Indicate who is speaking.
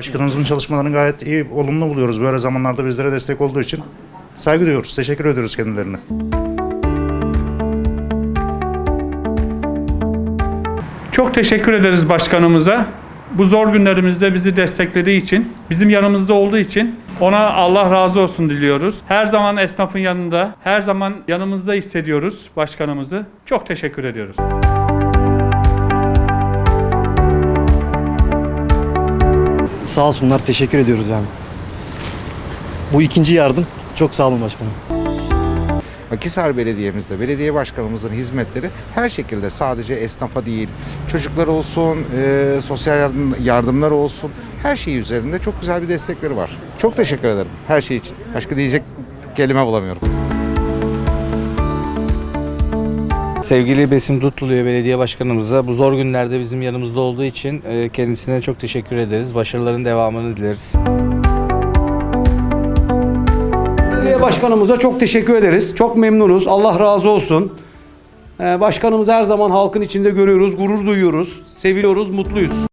Speaker 1: Başkanımızın çalışmalarını gayet iyi, olumlu buluyoruz. Böyle zamanlarda bizlere destek olduğu için saygı duyuyoruz. Teşekkür ediyoruz kendilerine.
Speaker 2: Çok teşekkür ederiz başkanımıza. Bu zor günlerimizde bizi desteklediği için, bizim yanımızda olduğu için ona Allah razı olsun diliyoruz. Her zaman esnafın yanında, her zaman yanımızda hissediyoruz başkanımızı. Çok teşekkür ediyoruz.
Speaker 3: Sağ olsunlar, teşekkür ediyoruz yani. Bu ikinci yardım. Çok sağ olun başkanım.
Speaker 4: Akisar Belediye'mizde belediye başkanımızın hizmetleri her şekilde sadece esnafa değil, çocuklar olsun, e, sosyal yardım, yardımlar olsun her şey üzerinde çok güzel bir destekleri var. Çok teşekkür ederim her şey için. Başka diyecek kelime bulamıyorum.
Speaker 5: Sevgili Besim Dutlulu'ya belediye başkanımıza bu zor günlerde bizim yanımızda olduğu için e, kendisine çok teşekkür ederiz. Başarıların devamını dileriz.
Speaker 6: Belediye başkanımıza çok teşekkür ederiz. Çok memnunuz. Allah razı olsun. Ee, Başkanımızı her zaman halkın içinde görüyoruz, gurur duyuyoruz, seviyoruz, mutluyuz.